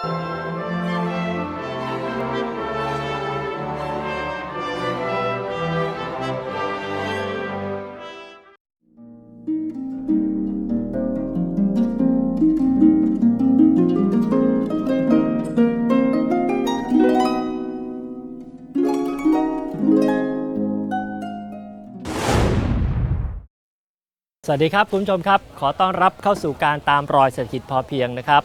สวัสดีครับ คุณผู้ชมครับ ขอต้อนรับเข้าสู่การตามรอยเศรษฐกิจพอเพียงนะครับ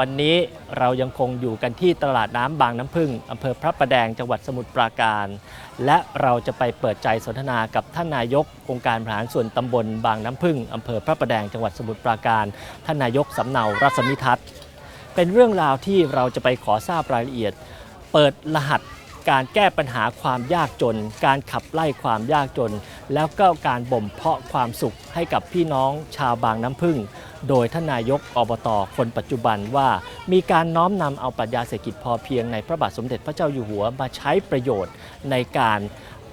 วันนี้เรายังคงอยู่กันที่ตลาดน้ำบางน้ำพึ่งอำเภอพระประแดงจังหวัดสมุทรปราการ และเราจะไปเปิดใจสนทนากับท่านนายกองค์การบริหารส่วนตำบลบางน้ำพึ่งอำเภอพระประแดงจังหวัดสมุทรปราการ ท่านนายกสำเนารัศมิทัศน์ เป็นเรื่องราวที่เราจะไปขอทราบรายละเอียด เปิดรหัส การแก้ปัญหาความยากจน การขับไล่ความยากจน แล้วก็การบ่มเพาะความสุขให้กับพี่น้องชาวบางน้ำพึ่ง โดยท่านนายกอบตคนปัจจุบันว่า มีการน้อมนำเอาปรัชญาเศรษฐกิจพอเพียงในพระบาทสมเด็จพระเจ้าอยู่หัวมาใช้ประโยชน์ในการ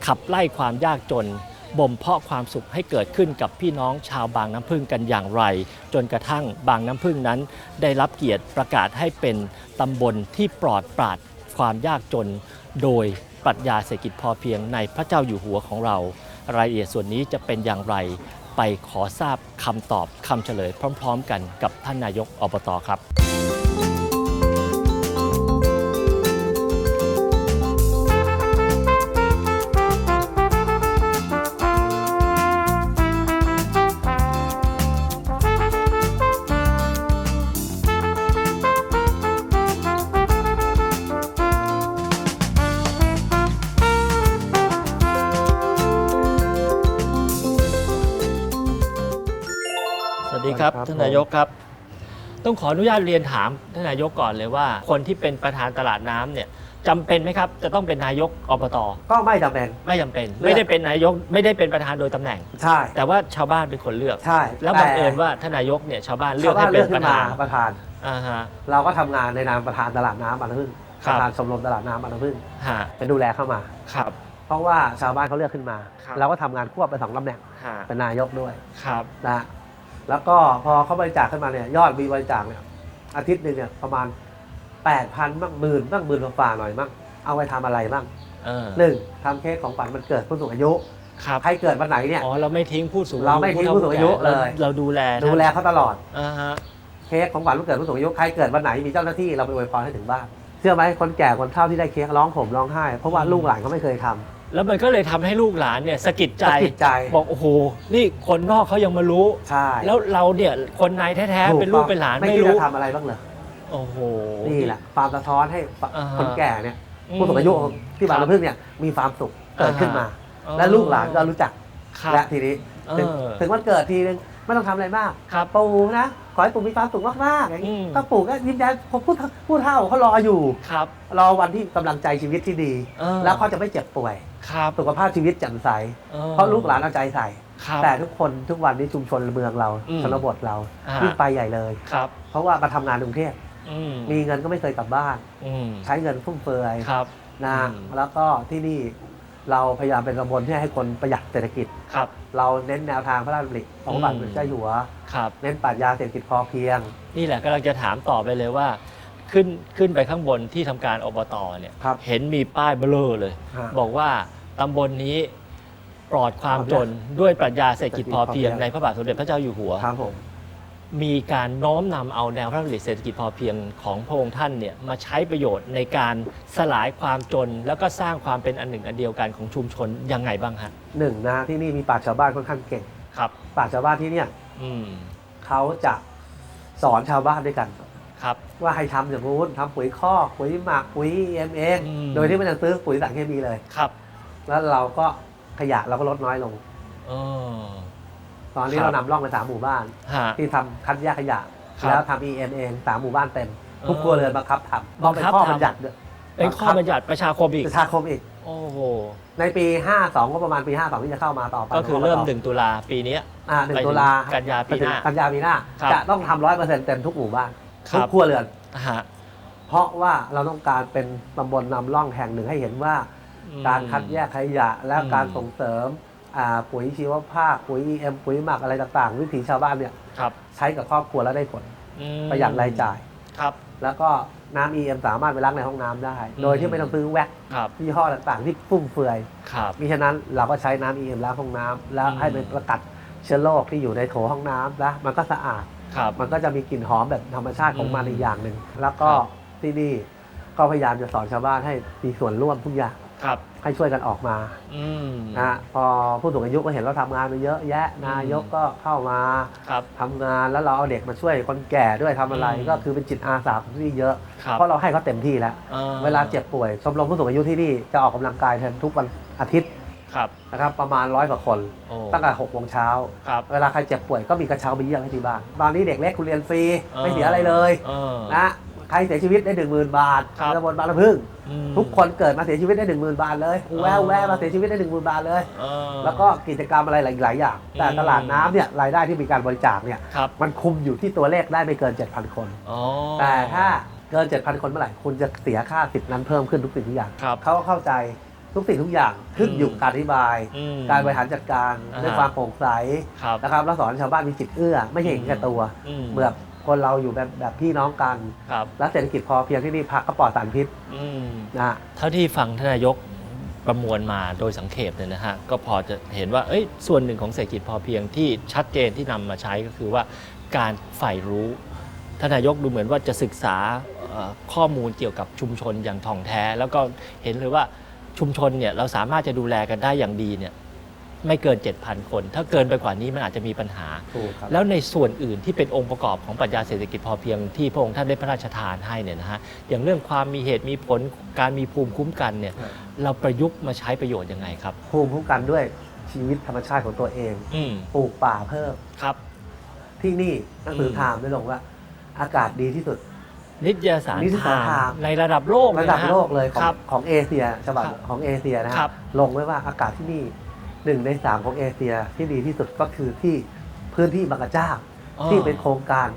ขับไล่ความยากจนบ่มเพาะความสุขให้เกิดขึ้นกับพี่น้องชาวบางน้ำพึ่งกันอย่างไร จนกระทั่งบางน้ำพึ่งนั้น ได้รับเกียรติประกาศให้เป็นตำบลที่ปลอดปราดความยากจน โดยปรัชญาเศรษฐกิจพอเพียงในพระเจ้าอยู่หัวของเรา รายละเอียดส่วนนี้จะเป็นอย่างไร ไปขอทราบคำตอบคำเฉลยพร้อม ๆ กันกับท่านนายกอบตครับ ครับครับท่านนายกครับ ต้องขออนุญาตเรียนถามท่านนายกก่อนเลยว่า คนที่เป็นประธานตลาดน้ำเนี่ยจำเป็นไหมครับ จะต้องเป็นนายกอบตก็ไม่จำเป็นไม่จำเป็นเลือกไม่ได้เป็นนายกไม่ได้เป็นประธานโดยตำแหน่ง ใช่แต่ว่าชาวบ้านเป็นคนเลือก ใช่แล้วบังเอิญว่าท่านนายกเนี่ยชาวบ้านเลือกชาวบ้าให้นเป็เลือนกปขึ้ระนมาธานประธาน อ่าฮะ เราก็ทำงานในนามประธานตลาดน้ำบางน้ำพึ่งคปรับ ระธานชมรมตลาดน้ำบางน้ำพึ่งฮะเป็นดูแลเข้ามา ครับ เพราะว่าชาวบ้านเขาเลือกขึ้นมา ครับ เราก็ทำงานควบไปสองตำแหน่งฮะเป็นนายกด้วยครับ นะฮะ แล้วก็พอเขาบริจาคขึ้นมาเนี่ยยอดมีบริจาคเนี่ยอาทิตย์หนึ่งเนี่ยประมาณ8 0 0พันบ้างหมื่นบ้างหมื่นฝ่าๆหน่อยบ้างเอาไปทำอะไรบ้างเออหนึ่งทำเค้กของฝันมันเกิดผู้สูงอายุครับใครเกิดวันไหนเนี่ยอ๋อเราไม่ทิ้งผู้สูงเราไม่ทิ้งผู้สูงอายุเราเลยเราดูแลดูแลเขาตลอดอ่าฮะเค้กของขวัญวันเกิดผู้สูงอายุใครเกิดวันไหนมีเจ้าหน้าที่เราไปอวยพรให้ถึงบ้านเชื่อไหมคนแก่คนเฒ่าที่ได้เค้กร้องห่มร้องไห้เพราะว่าลูกหลานเขาไม่เคยทำ แล้วมันก็เลยทำให้ลูกหลานเนี่ยสะกิดใจ สะกิดใจ บอกโอ้โหนี่คนนอกเขายังมารู้ ใช่แล้วเราเนี่ยคนในแท้ๆเป็นลูกเป็นหลานไม่ไม่คิดรู้จะทำอะไรบ้างเลยโอ้โห นี่แหละความสะท้อนให้อ่าฮะคนแก่เนี่ยอืมผู้สูงอายุที่บางครับน้ำพึ่งเนี่ยมีความสุขเกิดขึ้นมาอ๋อและลูกหลานก็รู้จักครับ และทีนี้เอถึงอถึงวันเกิดทีนึงไม่ต้องทำอะไรมากครับ ปู่นะ ขอให้ปู่มีความสุขมากๆอย่างนี้อืมก็ปู่ก็ยิ้มแย้มพูดพูดเท่าเขารออยู่ ครับ รอวันที่กำลังใจชีวิตที่ดี เออ แล้วเขาจะไม่เจ็บป่วย ครับสุขภาพชีวิตแจ่มใส ออเพราะลูกหลานเอาใจใส่ ครับ แต่ทุกคนทุกวันนี้ชุมชนเมืองเราอืมชนบทเราอ่ายิ่งไปใหญ่เลย ครับ เพราะว่ามาทำงานกรุงเทพอืมมีเงินก็ไม่เคยกลับบ้าน อืมใช้เงินฟุ่มเฟือยครับ นะอืม แล้วก็ที่นี่เราพยายามเป็นตำบลที่ให้คนประหยัดเศรษฐกิจ ครับ เราเน้นแนวทางพระราชดำริของพระบาทสมเด็จเจ้าอยู่หัว ครับเน้นปรัชญาเศรษฐกิจพอเพียง นี่แหละกำลังจะถามต่อไปเลยว่า ขึ้นขึ้นไปข้างบนที่ทำการอบตเนี่ยครับเห็นมีป้ายเบลอเลย ฮะบอกว่าตำบลนี้ปลอดความจนด้วยปรัชญาเศรษฐกิจพอเพียง ในพระบาทสมเด็จพระเจ้าอยู่หัว ครับผม มีการน้อมนำเอาแนวพระราชดำริเศรษฐกิจพอเพียงของพระองค์ท่านเนี่ยมาใช้ประโยชน์ในการสลายความจน แล้วก็สร้างความเป็นอันหนึ่งอันเดียวกันของชุมชนยังไงบ้างฮะหนึ่งนะที่นี่มีปราชญ์ชาวบ้านค่อนข้างเก่ง ครับ ปราชญ์ชาวบ้านที่เนี่ย อืมเขาจะสอนชาวบ้านด้วยกัน ครับ ว่าให้ทำอย่างนู้นทำปุ๋ยคอกปุ๋ยหมักปุ๋ยเอ็มเองอืม โดยที่ไม่ต้องซื้อปุ๋ยสารเคมีเลย ครับแล้วเราก็ขยะเราก็ลดน้อยลง เออ ตอนนี้ครับ เรานำร่องไปสามหมู่บ้าน ฮะ ที่ทำคัดแยกขยะ ครับแล้วทำ EM เองสามหมู่บ้านเต็มเออทุกครัวเรือนบังคับทำบังคับเพราะเป็นข้อทำบัญญัติด้วยเป็นข้อบัญญัติประชาคมอีก ประชาคมอีก โอ้โห ในปี 52 ก็ประมาณปี 52 ที่จะเข้ามาต่อไปก็คือเริ่มต่หนึ่งตุลาปีเนี้ยอ่าหนึ่ไปงถึงตุลากันยาปีหน้า กันยาปีหน้า ครับจะต้องทำร้อยเปอร์เซ็นต์เต็มทุกหมู่บ้านครับ ทุกครัวเรือน ฮะเพราะว่าเราต้องการเป็นตำบลนำร่องแห่งหนึ่งให้เห็นว่า อืม การคัดแยกขยะและอืม การส่งเสริมอ่าปุ๋ยชีวภาพ ปุ๋ย EM ปุ๋ยหมักอะไรต่างๆ วิถีชาวบ้านเนี่ยครับใช้กับครอบครัวแล้วได้ผลอืมประหยัดรายจ่าย ครับ แล้วก็น้ำ EM สามารถไปล้างในห้องน้ำได้อืมโดยที่ไม่ต้องซื้อแว็กครับ ยี่ห้อต่างๆ ที่ฟุ่มเฟือยครับ มิฉะนั้นเราก็ใช้น้ำ EM ล้างห้องน้ำแล้วอืมให้มันประกัดเชื้อโรคที่อยู่ในโถห้องน้ำนะมันก็สะอาด ครับ มันก็จะมีกลิ่นหอมแบบธรรมชาติของมันอืมอีกอย่างหนึ่ง แล้วก็ครับ ที่นี่ก็พยายามจะสอนชาวบ้านให้มีส่วนร่วมทุกอย่าง ครับ ให้ช่วยกันออกมาอืม นะฮะพอผู้สูงอายุก็เห็นเราทำงานมาเยอะแยะนายกก็เข้ามาครับ ทำงานแล้วเราเอาเด็กมาช่วยคนแก่ด้วยทำอะไรอืม ก็คือเป็นจิตอาสาของที่นี่เยอะ ครับเพราะเราให้เขาเต็มที่แล้ว อ่าเวลาเจ็บป่วยชมรมผู้สูงอายุที่นี่จะออกกำลังกายแทนทุกวันอาทิตย์ครับนะครับประมาณร้อยกว่าคน โอ้ตั้งแต่หกโมงเช้า ครับเวลาใครเจ็บป่วยก็มีกระเช้าไปเยี่ยมให้ที่บ้านตอนนี้เด็กเล็กคุณเรียนฟรีไม่เสียอะไรเลยเออนะ ใครเสียชีวิตได้หนึ่งหมื่นบาทครับในตำบลบางละพึ่ง อืม ทุกคนเกิดมาเสียชีวิตได้หนึ่งหมื่นบาทเลยแววอ๋อแววมาเสียชีวิตได้หนึ่งหมื่นบาทเลย เออ แล้วก็กิจกรรมอะไรหลายหลายอย่าง แต่อืม ตลาดน้ำเนี่ยรายได้ที่มีการบริจาคเนี่ยครับมันคุมอยู่ที่ตัวเลขได้ไม่เกิน 7,000 คน อ๋อแต่ถ้าเกิน 7,000 คนเมื่อไหร่คุณจะเสียค่าสิทธิ์นั้นเพิ่มขึ้นทุกสิ่งทุกอย่างครับ เขาก็เข้าใจทุกสิ่งทุกอย่างขึ้นอืมอยู่กับการอธิบาย อืม การบริหารจัดการอ่าฮะด้วยความโปร่งใสครับนะครับแล้วสอนชาวบ้านมีจิตเอื้อ ไม่ใช่เห็นแก่ตัวอืมเมื่อ คนเราอยู่แบบแบบพี่น้องกัน ครับและเศรษฐกิจพอเพียงที่นี่พักก็ปลอดสารพิษอืมนะฮะ เท่าที่ฟังท่านนายกประมวลมาโดยสังเขปเนี่ยนะฮะก็พอจะเห็นว่าเอ้ยส่วนหนึ่งของเศรษฐกิจพอเพียงที่ชัดเจนที่นำมาใช้ก็คือว่าการใฝ่รู้ท่านนายกดูเหมือนว่าจะศึกษาเอ่อข้อมูลเกี่ยวกับชุมชนอย่างท่องแท้ แล้วก็เห็นเลยว่าชุมชนเนี่ยเราสามารถจะดูแลกันได้อย่างดีเนี่ย ไม่เกิน 7,000 คน ถ้าเกินไปกว่านี้มันอาจจะมีปัญหา ถูกครับ แล้วในส่วนอื่นที่เป็นองค์ประกอบของปรัชญาเศรษฐกิจพอเพียงที่พระองค์ท่านได้พระราชทานให้เนี่ยนะฮะอย่างเรื่องความมีเหตุมีผลการมีภูมิคุ้มกันเนี่ยครับ เราประยุกต์มาใช้ประโยชน์ยังไงครับ ภูมิคุ้มกันด้วยชีวิตธรรมชาติของตัวเองอืมปลูกป่าเพิ่ม ครับ ที่นี่หนังสือมถามได้ลงว่า อากาศดีที่สุด นิตยสารนิตยสารไทไทม์ม์ในระดับโลกระดับนะฮะโลกเลยขอครังบของเอเชียฉบับครับของเอเชียนะฮะครับลงไว้ว่าอากาศที่นี่ หนึ่งในสามของเอเชียที่ดีที่สุดก็คือที่พื้นที่บางกระเจ้า อ๋อ ที่เป็นโครงการ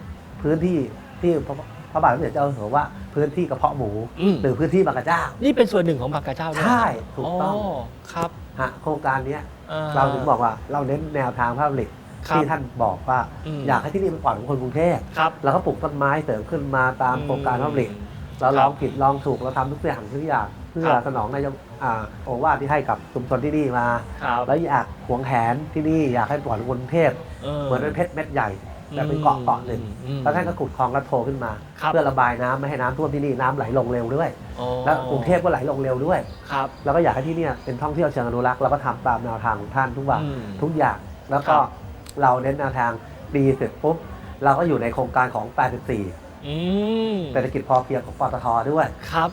พื้นที่ที่พระพระบาทสมเด็จเจ้าอยู่หัวว่าพื้นที่กระเพาะหมู อืมหรือพื้นที่บางกระเจ้า นี่เป็นส่วนหนึ่งของบางกระเจ้าด้วยใช่ถูกต้องครับฮะโครงการเนี้ยอ่ เราถึงบอกว่าเราเน้นแนวทางภาพลิกครับที่ท่านบอกว่าอืม อยากให้ที่นี่เป็นปลอดของคนกรุงเทพครับ เราก็ปลูกต้นไม้เสริมขึ้นมาตามโครงการภาพลิก เราลองผิดลองถูกเราทำทุกอย่างทุกอย่างเพื่อครับ สนองนายกอ่า โอวาทที่ให้กับชุมชนที่นี่มา ครับแล้วอยากหวงแหนที่นี่อยากให้ปลอดกรุงเทพเหมือนเป็นเพชรเม็ดใหญ่แต่เป็นเกาะเกาะหนึ่งอืมแล้วท่านก็ขุดคลองลัดโพขึ้นมา ครับ เพื่อระบายน้ำไม่ให้น้ำท่วมที่นี่น้ำไหลลงเร็วด้วย อ๋อแล้วกรุงเทพก็ไหลลงเร็วด้วย ครับแล้วก็อยากให้ที่เนี่ยเป็นท่องเที่ยวเชิงอนุรักษ์เราก็ทำตามแนวทางของท่านทุกวันอืม ทุกอย่างแล้วก็ครับ เราเน้นแนวทางดีเสร็จปุ๊บเราก็อยู่ในโครงการของ 84 อืมเศรษฐกิจพอเพียงของปตทด้วย ครับ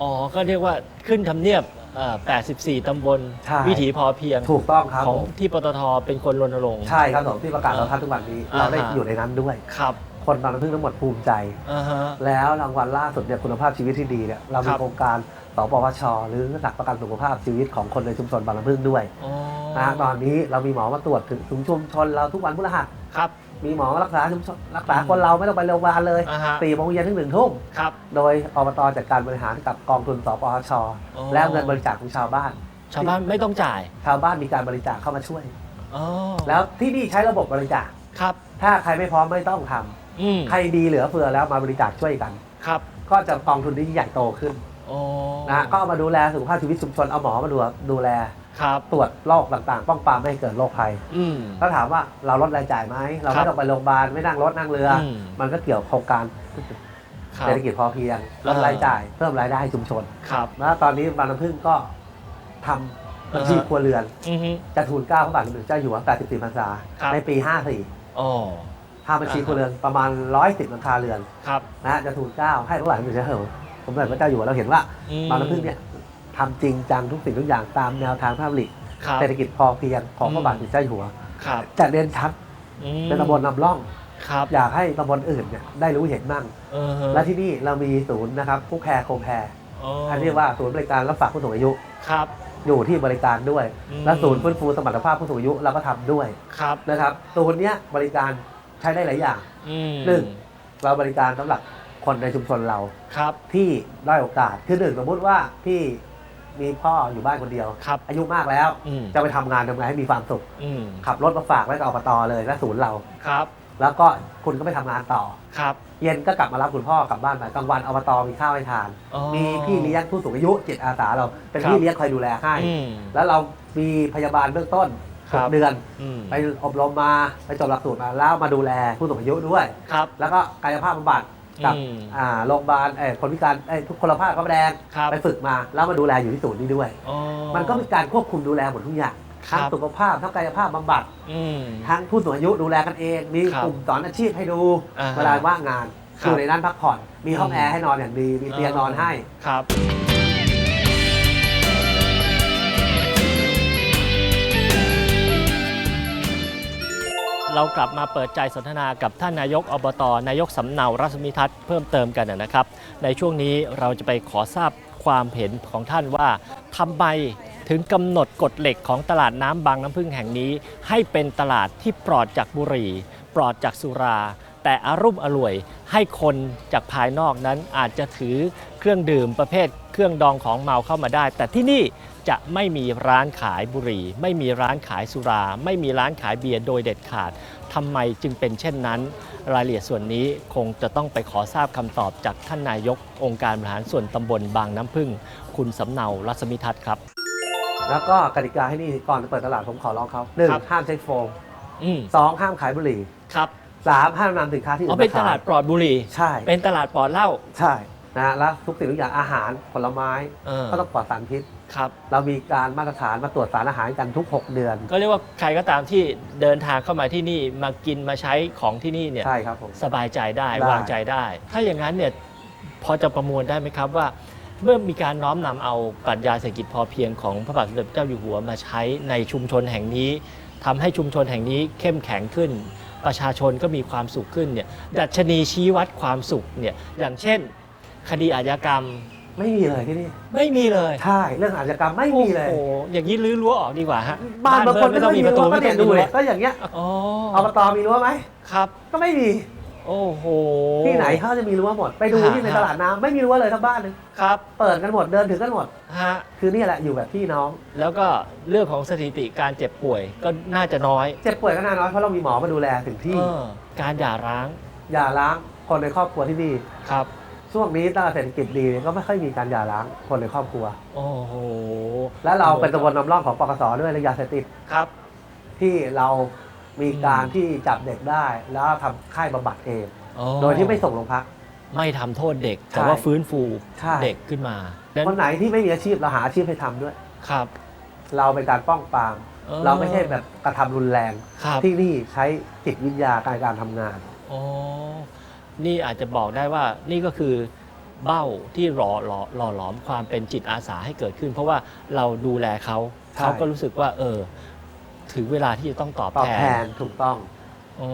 อ๋อ ก็เรียกว่าขึ้นทำเนียบเอ่อ84 ตำบล ใช่ วิถีพอเพียง ถูกต้องครับของผมที่ปตทเป็นคนรณรงค์ ใช่ครับผมที่ประกาศเราท่านทุกวันนี้อ่า เราได้ฮะอยู่ในนั้นด้วย ครับคนบางน้ำพึ่งทั้งหมดภูมิใจ อ่าฮะ แล้วรางวัลล่าสุดเนี่ยคุณภาพชีวิตที่ดีเนี่ยเราคมีรับ โครงการสปวช หรือหลักประกันสุขภาพชีวิตของคนในชุมชนบางน้ำพึ่งด้วยอ๋อนะตอนนี้เรามีหมอมาตรวจถึงถึงชุมชนเราทุกวันพฤหัสครับ มีหมอมารักษาชุมชนรักษาคนเราไม่ต้องไปโรงพยาบาลเลยอ่าฮะ สี่โมงเย็นถึงหนึ่งทุ่มครับ โดยอบตจัดการบริหารกับกองทุนสปวชอ๋อและเงินบริจาคของชาวบ้าน ชาวบ้านไม่ต้องจ่ายชาวบ้านมีการบริจาคเข้ามาช่วย อ๋อแล้วที่นี่ใช้ระบบบริจาค ครับ ถ้าใครไม่พร้อมไม่ต้องทำอืมใครดีเหลือเฟือแล้วมาบริจาคช่วยกัน ครับ ก็จะกองทุนที่ใหญ่โตขึ้น อ๋อนะก็เอามาดูแลสุขภาพชีวิตชุมชนเอาหมอมาดูดูแล ครับ ตรวจโรคต่างๆ ป้องปรามไม่ให้เกิดโรคภัยอืมถ้าถามว่าเราลดรายจ่ายไหมเราครัไม่บต้องไปโรงพยาบาลไม่นั่งรถนั่งเรืออม มันก็เกี่ยวกับโครงการครับเศรษฐกิจพอเพียงลดอ่าร รายจ่ายเพิ่มรายได้ให้ชุมชน ครับ แล้วตอนนี้บางน้ำพึ่งก็ทำบัญชีอ่าฮะครัวเรือนอือฮึ จะทูลเกล้าพระบาทสมเด็จเจ้าอยู่หัว84พรรษาครับ ในปี 54อ๋อ ทำบัญชีอ่าฮะครัวเรือนประมาณ 110หลังคาเรือนครับ นะฮะจะทูลเกล้าให้พระบาทสมเด็จเจ้าอยู่หัว สมเด็จพระเจ้าอยู่หัวเราเห็นว่าอืม บางน้ำพึ่งเนี่ยทำจริงจังทุกสิ่งทุกอย่างตามแนวทางพระบริครับ เศรษฐกิจพอเพียงของพระบาทสมเด็จเจ้าอยู่หัวครับจะเด่นชัดอืมเป็นตำบลนำร่อง ครับอยากให้ตำบลอื่นเนี่ยได้รู้เห็นบ้าง เออฮะและที่นี่เรามีศูนย์นะครับผู้แคร์โคมแคร์อ๋ออันเรียกว่าศูนย์บริการรับฝากผู้สูงอายุ ครับ อยู่ที่บริการด้วย อืม และศูนย์ฟื้นฟูสมรรถภาพผู้สูงอายุเราก็ทำด้วยครับนะครับศูนย์เนี้ยบริการใช้ได้หลายอย่าง อืมหนึ่ง เราบริการสำหรับ คนในชุมชนเราครับ ที่ได้อยโอกาสคือหนึ่งสมมติว่าพี่มีพ่ออยู่บ้านคนเดียว ครับอายุมากแล้ว อืมจะไปทำงานทำงานให้มีความสุข อืมขับรถมาฝากไว้กับอบตเลยและศูนย์เรา ครับแล้วก็คุณก็ไปทำงานต่อ ครับเย็นก็กลับมารับคุณพ่อกลับบ้านไปกลางวันอบตมีข้าวให้ทาน อ๋อ มีพี่เลี้ยงผู้สูงอายุจิตอาสาเราเป็นครับ พี่เลี้ยงคอยดูแลให้ อืม แล้วเรามีพยาบาลเบื้องต้นครับ6เดือน อืมไปอบรมมาไปจบหลักสูตรมาแล้วมาดูแลผู้สูงอายุด้วย ครับ แล้วก็กายภาพบำบัด กับอืมอ่าโรงพยาบาลเอ่อคนพิการเอ้ยทุกคนภาพพระประแดงครับ ไปฝึกมา แล้วมาดูแลอยู่ที่ศูนย์นี้ด้วย อ๋อ มันก็มีการควบคุมดูแลหมดทุกอย่างครับทั้งสุขภาพทั้งกายภาพบำบัดอืม ทั้งผู้สูงอายุดูแลกันเอง มีครับกลุ่มสอนอาชีพให้ดูอ่าฮะเวลาว่างงานครับอยู่ในนั้นพักผ่อน มีห้องอืม แอร์ให้นอนอย่างดีมีเตียงนอนให้ ครับ เรากลับมาเปิดใจสนทนากับท่านนายกอบตนายกสำเนารัศมีทัศน์เพิ่มเติมกันนะครับ ในช่วงนี้เราจะไปขอทราบความเห็นของท่านว่าทำไมถึงกำหนดกฎเหล็กของตลาดน้ำบางน้ำพึ่งแห่งนี้ ให้เป็นตลาดที่ปลอดจากบุหรี่ ปลอดจากสุรา แต่อารุ่มอร่วยให้คนจากภายนอกนั้นอาจจะถือเครื่องดื่มประเภท เครื่องดองของเมาเข้ามาได้ แต่ที่นี่ จะไม่มีร้านขายบุหรี่ ไม่มีร้านขายสุรา ไม่มีร้านขายเบียร์โดยเด็ดขาดทำไมจึงเป็นเช่นนั้น รายละเอียดส่วนนี้คงจะต้องไปขอทราบคำตอบจากท่านนายกองค์การบริหารส่วนตำบลบางน้ำพึ่ง คุณสำเนารัศมิทัศน์ครับ แล้วก็กติกาให้นี่ก่อนจะเปิดตลาดผมขอร้องเขาหนึ่งครับ ห้ามใช้โฟมอืมสองห้ามขายบุหรี่ครับสามห้ามนำสินค้าที่อื่เอานเป็นมาตขาลายดปลอดบุหรี่ ใช่เป็นตลาดปลอดเหล้า ใช่นะแล้วทุกสิ่งทุกอย่างอาหารผลไม้เออ ก็ต้องปลอดสารพิษ ครับ เรามีการมาตรฐานมาตรวจสารอาหารกันทุก 6 เดือน ก็เรียกว่าใครก็ตามที่เดินทางเข้ามาที่นี่มากินมาใช้ของที่นี่เนี่ยใช่ครับผม สบายใจได้ได้ วางใจได้ ถ้าอย่างนั้นเนี่ยพอจะประมวลได้ไหมครับว่า เมื่อมีการน้อมนำเอาปรัชญาเศรษฐกิจพอเพียงของพระบาทสมเด็จพระเจ้าอยู่หัวมาใช้ในชุมชนแห่งนี้ทำให้ชุมชนแห่งนี้เข้มแข็งขึ้น ประชาชนก็มีความสุขขึ้นเนี่ยดัชนีชี้วัดความสุขเนี่ยอย่างเช่น คดีอาชญากรรม ไม่มีเลยที่นี่ไม่มีเลยใช่เรื่องอาชญากรรมไม่มีเลยโอ้โหอย่างนี้รื้อรั้วออกดีกว่าฮะบ้านบางคนไม่ต้องมีประตูก็ไม่ไม่ต้องดูมีเลรั้ยวก็อย่างเงี้ยอ๋ออบตมีรั้วไหมครับ ก็ไม่มีโอ้โหที่ไหนเขาจะมีรั้วหมด ไปดูฮะที่ในตลาดน้ำไม่มีรั้วเลยทั้งบ้านเลยครับ เปิดกันหมดเดินถึงกันหมดฮะคือนี่แหละอยู่แบบพี่น้อง แล้วก็เรื่องของสถิติการเจ็บป่วยก็น่าจะน้อย เจ็บป่วยก็น่าน้อยเพราะเรามีหมอมาดูแลถึงที่เออการหย่าร้างอย่าล้างคนในครอบครัวที่นี่ครับ ช่วงนี้ถ้าเศรษฐกิจดีก็ไม่ค่อยมีการหย่าร้างคนในครอบครัว โอ้โหและเราเป็นตำบลนำร่องของปกสด้วยเรื่องยาเสพติดครับ ที่เรามีการอืมที่จับเด็กได้แล้วทำค่ายบำบัดเอง อ๋อโดยที่ไม่ส่งโรงพัก ไม่ทำโทษเด็ก แต่ใช่ว่าฟื้นฟูใช่ เด็กขึ้นมานั้นคนไหนที่ไม่มีอาชีพเราหาอาชีพให้ทำด้วย ครับเราเป็นการป้องปรามออเราไม่ใช่แบบกระทำรุนแรง ครับที่นี่ใช้จิตวิทยาการการทำงาน อ๋อ นี่อาจจะบอกได้ว่านี่ก็คือเบ้าที่หล่อหล่อหล่อหลอมความเป็นจิตอาสาให้เกิดขึ้น เพราะว่าเราดูแลเขาใช่ เขาก็รู้สึกว่า เออ ถึงเวลาที่จะต้องตอบตอบแทแทนนถูกต้อง อ๋อ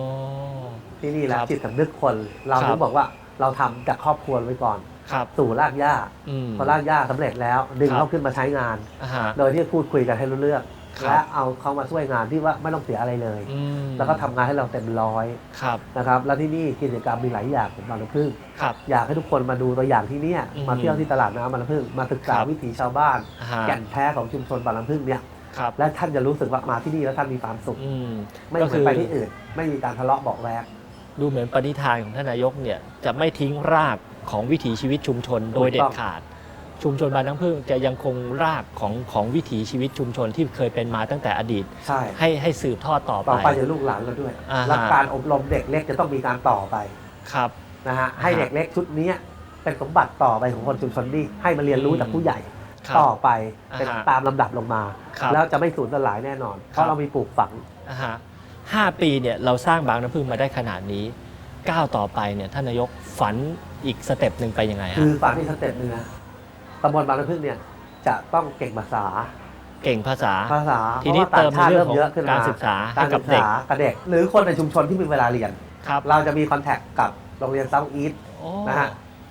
ที่นี่แหละครับจิตสำนึกคน เราครับถึงบอกว่าเราทำจากครอบครัวไว้ก่อน ครับ สู่รากหญ้าอืม พอรากหญ้าสำเร็จแล้ว ดึงครับ เขาขึ้นมาใช้งาน อ่าฮะ โดยที่พูดคุยกันให้รู้เรื่อง ครับ และเอาเขามาช่วยงานที่ว่าไม่ต้องเสียอะไรเลย อืมแล้วก็ทำงานให้เราเต็มร้อยครับนะครับ แล้วที่นี่กิจกรรมมีหลายอย่างของบางน้ำพึ่ง ครับ อยากให้ทุกคนมาดูตัวอย่างที่เนี่ยอืมมาเที่ยวที่ตลาดน้ำบางน้ำพึ่งมาศึกษาครับ วิถีชาวบ้านอ่าฮะแก่นแท้ของชุมชนบางน้ำพึ่งเนี่ยครับและท่านจะรู้สึกว่ามาที่นี่แล้วท่านมีความสุข อืม ไม่เหก็มืคือนอ ไปที่อื่น ไม่มีการทะเลาะเบอกแวกดูเหมือนปณิธานของท่านนายกเนี่ยจะไม่ทิ้งรากของวิถีชีวิตชุมชนโดยเด็ถูดกต้องขาด ชุมชนบานน้ำพึ่งจะยังคงรากของของวิถีชีวิตชุมชนที่เคยเป็นมาตั้งแต่อดีต ใช่ให้ให้สืบทอดต่อไป ต่อไปจะลูกหลานเราด้วยอ่าฮะและการอบรมเด็กเล็กจะต้องมีการต่อไปครับ นะฮะให้อ่าฮะเด็กเล็กชุดเนี้ยเป็นสมบัติต่อไปของคนชุมชนนี่ให้มาเรียนรู้จากผู้ใหญ่ครับ ต่อไปอ่าฮะเป็นตามลำดับลงมา ครับแล้วจะไม่สูญสลายแน่นอน เพครัราะบ เรามีปลูกฝัง อ่าฮะห้าปีเนี่ยเราสร้างบางน้ำพึ่งมาได้ขนาดนี้ก้าวต่อไปเนี่ยท่านนายกฝันอีกสเต็ปหนึ่งไปยังไงคืฮะอฝังที่สเต็ปหนึงนะ ตำบลบางน้ำพึ่งเนี่ยจะต้องเก่งภาษา เก่งภาษา ภาษาทีนี้พราะว่าเติมในเรื่องของต่ชาติเยอะขึ้นมการศึกษาให้การกัศึบกเด็กษากับเด็ก หรือคนในชุมชนที่มีเวลาเรียนครับเราจะมีคอนแทคกับโรงเรียนเซาท์อีสโอ้นะฮะ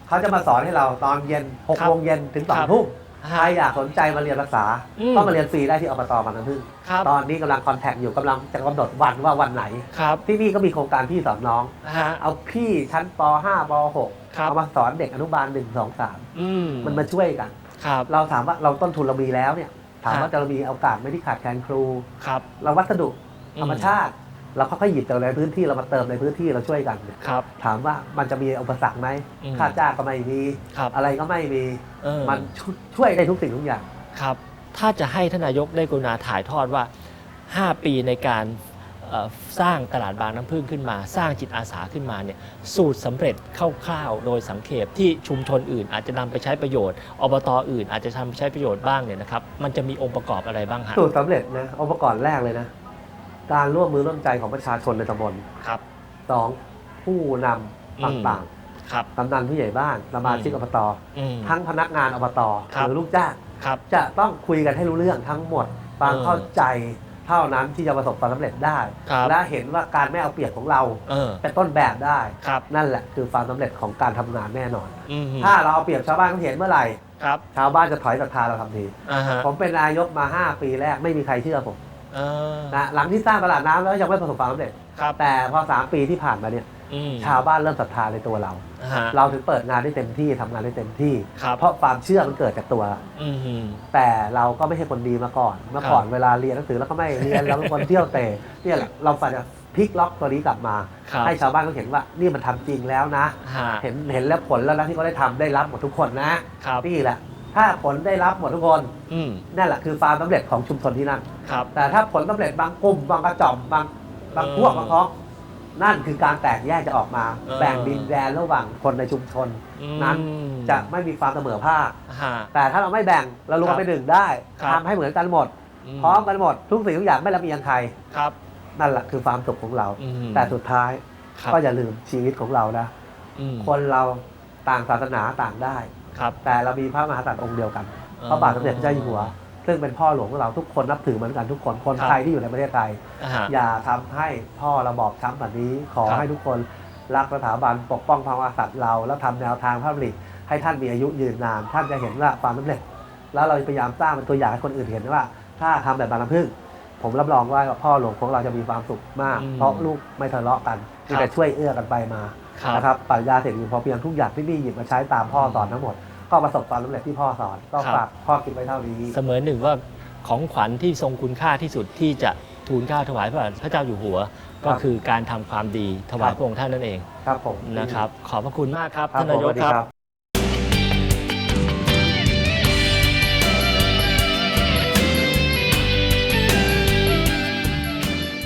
เขาจะมาสอนให้เราตอนเย็น6ครับโมงเย็นถึงครั2บทุ่มฮะใครอยากสนใจมาเรียนภาษาอืมก็มาเรียนฟรีได้ที่อบตบางน้ำพึ่งครับตอนนี้กำลังคอนแทคอยู่กำลังจะกำหนดวันว่าวันไหนครับที่นี่ก็มีโครงการพี่สอนน้องฮะเอาพี่ชั้นป .5 ป .6 ครับ เอามาสอนเด็กอนุบาล1 2 3อืมมันมาช่วยกัน ครับ เราถามว่าเราต้นทุนเรามีแล้วเนี่ย ถามฮะว่าจะเรามีโอกาสไหม่ที่ขาดแคลนครู ครับ เราวัสดุธรรมชาติ เราค่อยๆหยิบจากในพื้นที่เรามาเติมในพื้นที่เราช่วยกันเนี่ยครับ ถามว่ามันจะมีอุปสรรคไหมอืม ค่าจ้างก็ไม่มี ครับอะไรก็ไม่มีเออมันช่วยช่วยได้ทุกสิ่งทุกอย่าง ครับ ถ้าจะให้ท่านนายกได้กรุณาถ่ายทอดว่า 5 ปีในการเอ่อ สร้างตลาดบางน้ำพึ่งขึ้นมา สร้างจิตอาสาขึ้นมาเนี่ยสูตรสำเร็จคร่าวๆโดยสังเขปที่ชุมชนอื่น อาจจะนำไปใช้ประโยชน์อบตอื่น อาจจะทำไปใช้ประโยชน์บ้างเนี่ยนะครับมันจะมีองค์ประกอบอะไรบ้างฮะสูตรสำเร็จนะองค์ประกอบแรกเลยนะการร่วมมือร่วมใจของประชาชนในตำบลครับสองผู้นำอืมต่างครับๆกำนันผู้ใหญ่บ้านสมาชิกอือมบตอืมทั้งพนักงานอบตครับหรือลูกจ้างครับจะต้องคุยกันให้รู้เรื่องทั้งหมดฟังเออเข้าใจ เท่านั้นที่จะประสบความสำเร็จได้ ครับและเห็นว่าการไม่เอาเปรียบของเราเออเป็นต้นแบบได้ ครับ นั่นแหละคือความสำเร็จของการทำงานแน่นอน อืมถ้าเราเอาเปรียบชาวบ้านเขาเห็นเมื่อไหร่ ครับชาวบ้านจะถอยศรัทธาเราทันที อ่าฮะผมเป็นนายกมา 5 ปีแรกไม่มีใครเชื่อผมเออนะหลังที่สร้างตลาดน้ำแล้วยังไม่ประสบความสำเร็จ ครับแต่พอ 3 ปีที่ผ่านมาเนี่ย อืม ชาวบ้านเริ่มศรัทธาในตัวเรา ฮะ เราถึงเปิดงานได้เต็มที่ทำงานได้เต็มที่ ครับ เพราะความเชื่อมันเกิดจากตัว อืม แต่เราก็ไม่ใช่คนดีมาก่อน เมื่อก่อนเวลาเรียนหนังสือเราก็ไม่เรียนเราเป็นคนเที่ยวเตะเนี่ยแหละเราฝันจะพลิกล็อกตัวนี้กลับมา ครับให้ชาวบ้านเขาเห็นว่านี่มันทำจริงแล้วนะ ฮะเห็นเห็นแล้วผลแล้วนะที่เขาได้ทำได้รับหมดทุกคนนะครับ นี่แหละ ถ้าผลได้รับหมดทุกคนอืม นั่นแหละคือความสำเร็จของชุมชนที่นั่น ครับ แต่ถ้าผลสำเร็จบางกลุ่มบางกระจอมบางบางพวกเออบางท้อง นั่นคือการแตกแยกจะออกมาเออ แบ่งดินแดนระหว่างคนในชุมชนนั้นอืมจะไม่มีความเสมอภาค ฮะ แต่ถ้าเราไม่แบ่งเรารวครัมบไปนหนึ่งได้ครับ ทำให้เหมือนกันหมด พร้อมกันหมดทุกสิ่งทุกอย่างไม่ลำเอียงใครครับนั่นแหละคือความสุขของเรา อืมแต่สุดท้ายครับก็อย่าลืมชีวิตของเรานะอืมคนเราต่างศาสนาต่างได้ ครับแต่เรามีพระมหากษัตริย์องค์เดียวกัน พระบาทสมเด็จพระเจ้าอยู่หัว ซึ่งเป็นพ่อหลวงของเราทุกคนนับถือเหมือนกันทุกคนคนครับไทยที่อยู่ในประเทศไทย อ่าฮะ อย่าทำให้พ่อเราบอบช้ำแบบนี้ ขอครับ ให้ทุกคนรักสถาบันปกป้องพระมหากษัตริย์เรา แล้วทำแนวทางพระบริให้ท่านมีอายุยืนนาน ท่านจะเห็นว่าความสำเร็จ แล้วเราพยายามสร้างเป็นตัวอย่างให้คนอื่นเห็นว่า ถ้าทำแบบบางน้ำพึ่ง ผมรับรองว่าพ่อหลวงของเราจะมีความสุขมาก อืมเพราะลูกไม่ทะเลาะกันมีครับแต่ช่วยเอื้อกันไปมาครับ นะครับปรัชญาเศรษฐกิจพอเพียงทุกอย่างที่พี่หยิบมาใช้ตามพ่อสอนทั้งหมด ก็ประสบความสำเร็จที่พ่อสอน ก็ครับฝากพ่อคิดไว้เท่านี้เสมือนหนึ่งว่าของขวัญที่ทรงคุณค่าที่สุดที่จะทูลเกล้าถวายพระบาทพระเจ้าอยู่หัว ก็ครับคือการทำความดีถวายครับพระองค์ท่านนั่นเองครับผมนะครับ ขอบพระคุณมากครับครับท่านนายผมสกวัสดีครับครับ